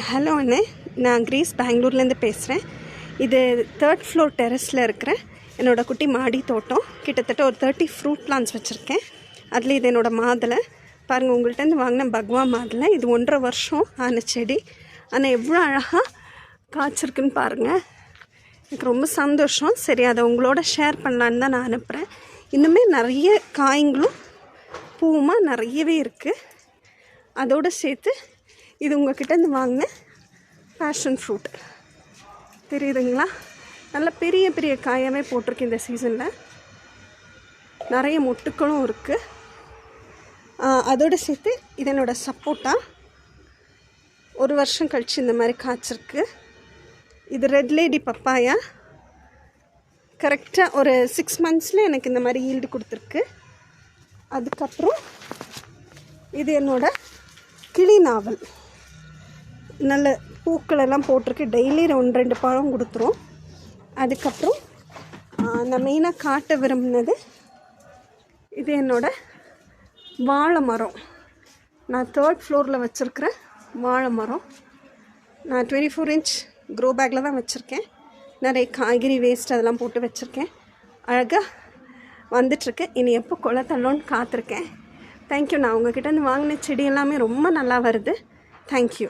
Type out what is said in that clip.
Hello அண்ணே நான் Greece பெங்களூர்லேருந்து பேசுகிறேன். இது தேர்ட் ஃப்ளோர் டெரஸில் இருக்கிற என்னோடய குட்டி மாடி தோட்டம். கிட்டத்தட்ட ஒரு தேர்ட்டி ஃப்ரூட் பிளான்ஸ் வச்சுருக்கேன். அதில் இது என்னோடய மாதுளை. பாருங்கள் உங்கள்கிட்டருந்து வாங்கின பக்வா மாதுளை. இது ஒன்றரை வருஷம் ஆன செடி. ஆனால் எவ்வளோ அழகாக காய்ச்சிருக்குன்னு பாருங்கள் எனக்கு ரொம்ப சந்தோஷம். சரி அதை உங்களோட ஷேர் பண்ணலான்னு தான் நான் அனுப்புகிறேன் இன்னுமே நிறைய காய்களும் பூவுமா நிறையவே இருக்குது அதோடு சேர்த்து இது உங்ககிட்டேருந்து வாங்கின பேஷன் ஃப்ரூட் தெரியுதுங்களா? நல்ல பெரிய பெரிய காயாகவே போட்டிருக்கு இந்த சீசனில் நிறைய மொட்டுக்களும் இருக்குது அதோடு சேர்த்து இது சப்போட்டா ஒரு வருஷம் கழித்து இந்த மாதிரி காய்ச்சிருக்கு. இது ரெட் லேடி பப்பாயா. கரெக்டாக ஒரு சிக்ஸ் மந்த்ஸில் எனக்கு இந்த மாதிரி ஈல்டு கொடுத்துருக்கு. அதுக்கப்புறம் இது என்னோடய கிளி நாவல். நல்ல பூக்களெல்லாம் போட்டிருக்கு. டெய்லி ரெண்டு ரெண்டு பழம் கொடுத்துரும். அதுக்கப்புறம் நான் மெயினாக காட்ட விரும்பினது இது என்னோடய வாழை மரம். நான் தேர்ட் ஃப்ளோரில் வச்சுருக்கிற வாழை மரம். நான் டுவெண்ட்டி ஃபோர் இன்ச் க்ரோ பேக்கில் தான் வச்சுருக்கேன். நிறைய காய்கறி வேஸ்ட் அதெல்லாம் போட்டு வச்சுருக்கேன். அழகாக வந்துட்டுருக்கு. இனி எப்போ கொலை தள்ளோன்னு காத்திருக்கேன். தேங்க்யூ நான் உங்ககிட்ட இருந்து வாங்கின செடி எல்லாமே ரொம்ப நல்லா வருது. தேங்க்யூ